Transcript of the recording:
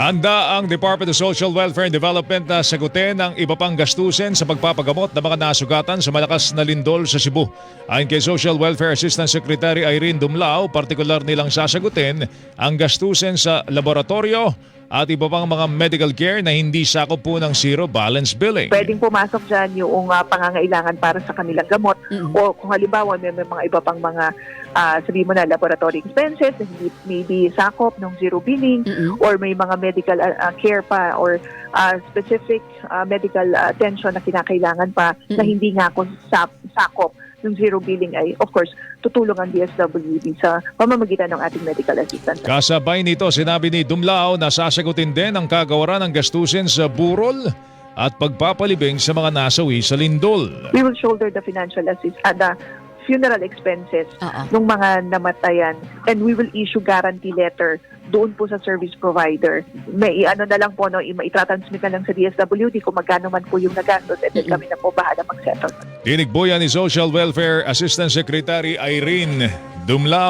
Handa ang Department of Social Welfare and Development na sagutin ang iba pang gastusin sa pagpapagamot ng mga nasugatan sa malakas na lindol sa Cebu. Ayon kay Social Welfare Assistant Secretary Irene Dumlao, partikular nilang sasagutin ang gastusin sa laboratorio at iba pang mga medical care na hindi sakop po ng zero balance billing. pwedeng pumasok dyan yung ah, pangangailangan para sa kanilang gamot o kung halimbawa may, may mga iba pang mga uh, sabi mo na laboratory expenses na hindi maybe sakop ng zero billing or may mga medical ah, care pa or ah, specific ah, medical attention na kinakailangan pa na Mm-mm. hindi nga sakop ng zero billing ay of course tutulong ang DSWD sa pamamagitan ng ating medical assistance. Kasabay nito, sinabi ni Dumlao na sasagutin din ang kagawaran ng gastusin sa burol at pagpapalibing sa mga nasawi sa lindol. We will shoulder the financial assist uh, the funeral expenses Oo. ng mga namatayan and we will issue guarantee letter doon po sa service provider. May ano na lang po, no, i- itatransmit na lang sa DSWD kung magkano man po yung nagastos and then kami na po bahala mag-settle. Tinigboyan ni Social Welfare Assistant Secretary Irene Dumlao.